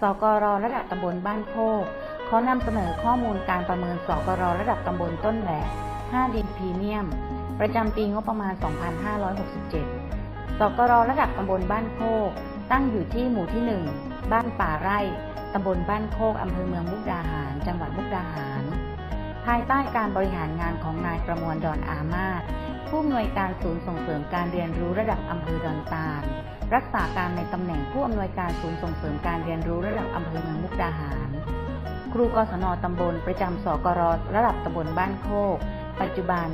สกรระดับตำบลบ้านโคกเขานำเสนอข้อมูลการประเมินสกรระดับตำบลต้นแหลก5ดินพรีเมียม ประจำปีงบประมาณ 2567 สกรระดับตำบลบ้านโคก ตั้งอยู่ที่หมู่ที่ 1 บ้านป่าไร่ตำบลบ้านโคกอำเภอเมืองมุกดาหาร จังหวัดมุกดาหาร ภายใต้การบริหารงานของนายประมวลดอนอามาศ ผู้อำนวยการศูนย์ส่งเสริมการเรียนรู้ระดับอำเภอดอนตาลรักษาการในตำแหน่งผู้อำนวยการศูนย์ส่งเสริมการเรียนรู้ระดับอำเภอเมืองมุกดาหาร ครูกศนตำบลประจำสกรระดับตำบลบ้านโคก ปัจจุบัน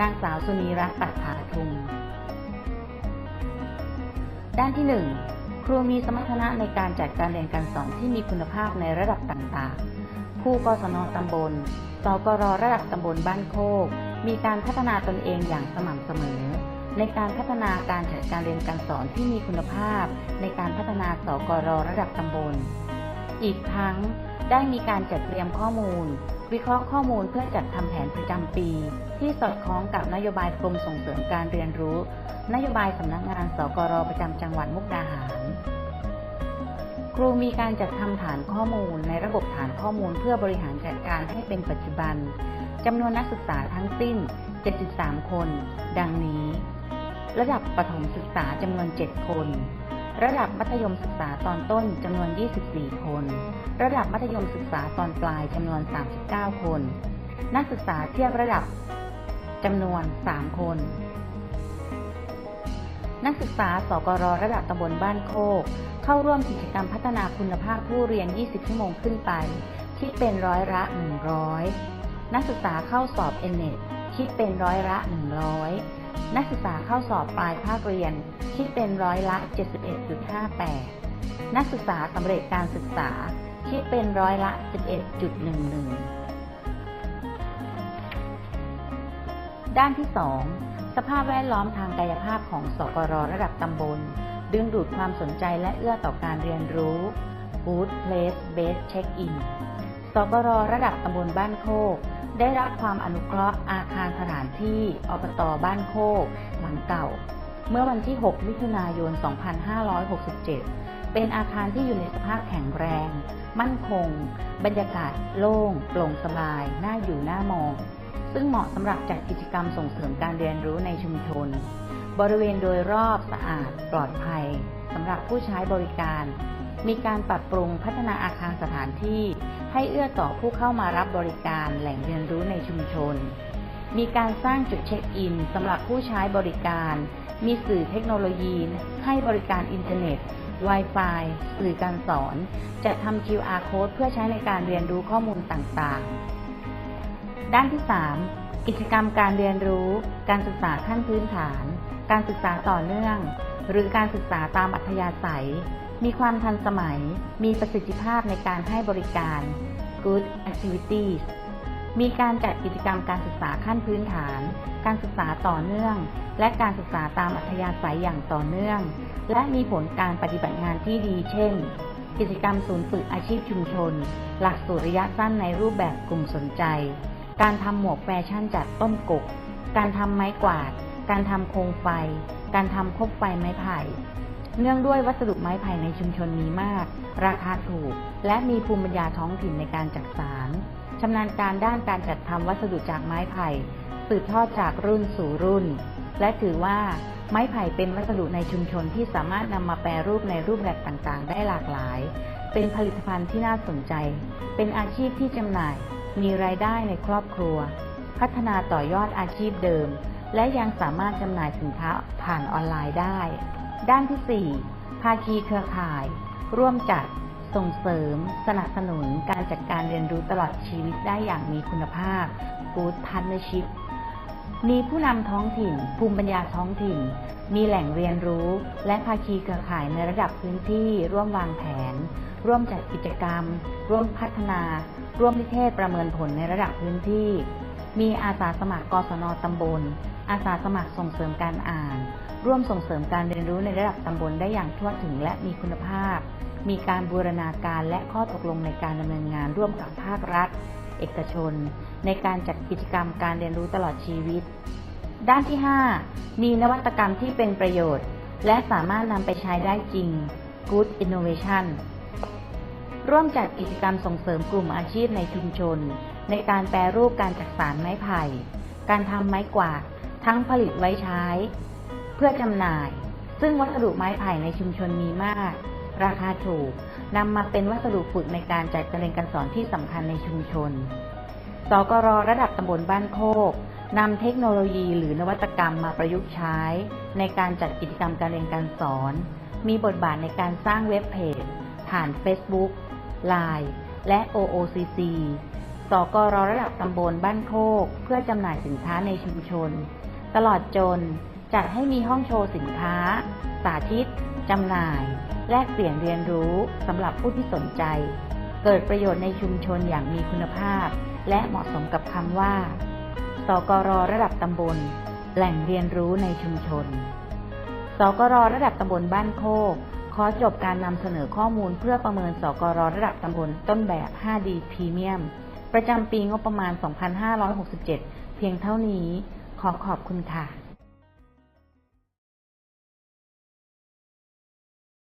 นางสาวสุนีรัตน์ปัดผาทุงด้านที่ 1 ครูมีสมรรถนะในการจัดการเรียนการสอนที่มีคุณภาพในระดับต่างๆครูกศนตำบลสกรระดับตำบลบ้านโคก มีการพัฒนาตนเองอย่างสม่ำเสมอ ในการพัฒนาการจัดการเรียนการสอนที่มีคุณภาพ ในการพัฒนาสกรระดับตำบล อีกทั้งได้มีการจัดเตรียมข้อมูล วิเคราะห์ข้อมูลเพื่อจัดทำแผนประจำปี ที่สอดคล้องกับนโยบายกรมส่งเสริมการเรียนรู้ นโยบายสำนักงานสกรประจำจังหวัดมุกดาหาร ครูมีการจัดทำฐานข้อมูลในระบบฐานข้อมูลเพื่อบริหารจัดการให้เป็นปัจจุบัน จำนวนนักศึกษาทั้งสิ้น 73 คน ดังนี้ ระดับประถมศึกษาจำนวน 7 คน ระดับมัธยมศึกษาตอนต้นจำนวน 24 คน ระดับมัธยมศึกษาตอนปลายจำนวน 39 คน นักศึกษาเทียบระดับจำนวน 3 คน นักศึกษาสกรระดับตำบลบ้านโคก เข้าร่วมกิจกรรมพัฒนาคุณภาพผู้เรียน 20 ชั่วโมงขึ้นไป คิดเป็นร้อยละ 100 นักศึกษาเข้าสอบ n อ e t คิดเป็นร้อยละ 100 นักศึกษาเข้าสอบปลายภาคเรียน คิดเป็นร้อยละ 71.58 นักศึกษาสำเร็จการศึกษา คิดเป็นร้อยละ 11.11 ด้านที่ 2 สภาพแวดล้อมทางกายภาพของสกรระดับตำบล ดึงดูดความสนใจและเอื้อต่อการเรียนรู้ Good Place Based Check-in สกรระดับตำบลบ้านโคก ได้รับความอนุเคราะห์อาคารสถานที่อบตบ้านโคกหลังเก่า เมื่อวันที่ 6 มิถุนายน 2567 เป็นอาคารที่อยู่ในสภาพแข็งแรง มั่นคง บรรยากาศโล่ง โปร่งสบาย น่าอยู่น่ามอง ซึ่งเหมาะสำหรับจัดกิจกรรมส่งเสริมการเรียนรู้ในชุมชน บริเวณโดยรอบสะอาดปลอดภัยสำหรับผู้ใช้บริการ มีการปรับปรุงพัฒนาอาคารสถานที่ ให้เอื้อต่อผู้เข้ามารับบริการแหล่งเรียนรู้ในชุมชน มีการสร้างจุดเช็คอินสำหรับผู้ใช้บริการ มีสื่อเทคโนโลยี ให้บริการอินเทอร์เน็ต Wi-Fi สื่อการสอนจัดทำ QR code เพื่อใช้ในการเรียนรู้ข้อมูลต่างๆ ด้านที่ 3 กิจกรรมการเรียนรู้ การศึกษาขั้นพื้นฐาน การศึกษาต่อเนื่อง หรือการศึกษาตามอัธยาศัย มีความทันสมัย มีประสิทธิภาพในการให้บริการ Good Activities มีการจัดกิจกรรมการศึกษาขั้นพื้นฐาน การศึกษาต่อเนื่อง และการศึกษาตามอัธยาศัยอย่างต่อเนื่อง และมีผลการปฏิบัติงานที่ดี เช่น กิจกรรมศูนย์ฝึกอาชีพชุมชน หลักสูตรระยะสั้นในรูปแบบกลุ่มสนใจ การทำหมวกแฟชั่นจากต้นกก การทำไม้กวาด การทำโคมไฟ การทำคบไฟไม้ไผ่ เนื่องด้วยวัสดุไม้ไผ่ในชุมชนมีมาก ราคาถูก และมีภูมิปัญญาท้องถิ่นในการจักสารชำนาญการด้านการจัดทำวัสดุจากไม้ไผ่สืบทอดจากรุ่นสู่รุ่น และถือว่าไม้ไผ่เป็นวัสดุในชุมชนที่สามารถนำมาแปรรูปในรูปแบบต่างๆ ได้หลากหลาย เป็นผลิตภัณฑ์ที่น่าสนใจ เป็นอาชีพที่จำหน่าย มีรายได้ในครอบครัว พัฒนาต่อยอดอาชีพเดิม และยังสามารถจำหน่ายสินค้าผ่านออนไลน์ได้ ด้านที่ 4 ภาคีเครือข่าย ร่วมจัด ส่งเสริม สนับสนุนการจัดการเรียนรู้ตลอดชีวิตได้อย่างมีคุณภาพ Good Partnership มีผู้นำท้องถิ่น ภูมิปัญญาท้องถิ่น มีแหล่งเรียนรู้ และภาคีเครือข่ายในระดับพื้นที่ ร่วมวางแผน ร่วมจัดกิจกรรม ร่วมพัฒนา ร่วมนิเทศประเมินผลในระดับพื้นที่ มีอาสาสมัครกศนตำบล อาสาสมัครส่งเสริมการอ่าน ร่วมส่งเสริมการเรียนรู้ในระดับตำบลได้อย่างทั่วถึงและมีคุณภาพ มีการบูรณาการและข้อตกลงในการดำเนินงานร่วมกับภาครัฐ เอกชน ในการจัดกิจกรรมการเรียนรู้ตลอดชีวิต ด้านที่ 5 มีนวัตกรรมที่เป็นประโยชน์ และสามารถนำไปใช้ได้จริง Good Innovation ร่วมจัดกิจกรรมส่งเสริมกลุ่มอาชีพในชุมชน ในการแปรรูปการจักสานไม้ไผ่ การทำไม้กวาดทั้งผลิตไว้ใช้ เพื่อจำหน่าย ซึ่งวัสดุไม้ไผ่ในชุมชนมีมาก ราคาถูกนำมาเป็นวัสดุฝึกในการจัดการเรียนการสอนที่สำคัญในชุมชน สกรระดับตำบลบ้านโคกนำเทคโนโลยีหรือนวัตกรรมมาประยุกต์ใช้ ในการจัดกิจกรรมการเรียนการสอน มีบทบาทในการสร้างเว็บเพจ ผ่าน Facebook Line และ OOCC สกรระดับตำบลบ้านโคก เพื่อจำหน่ายสินค้าในชุมชน ตลอดจนจัดให้มีห้องโชว์สินค้า สาธิตจำหน่าย แลกเปลี่ยนเรียนรู้สำหรับผู้ที่สนใจ เกิดประโยชน์ในชุมชนอย่างมีคุณภาพ และเหมาะสมกับคำว่า สกรระดับตำบล แหล่งเรียนรู้ในชุมชน สกรระดับตำบลบ้านโคก ขอจบการนำเสนอข้อมูลเพื่อประเมินสกรระดับตำบลต้นแบบ 5D พรีเมียม ประจำปีงบประมาณ 2567 เพียงเท่านี้ ขอขอบคุณค่ะ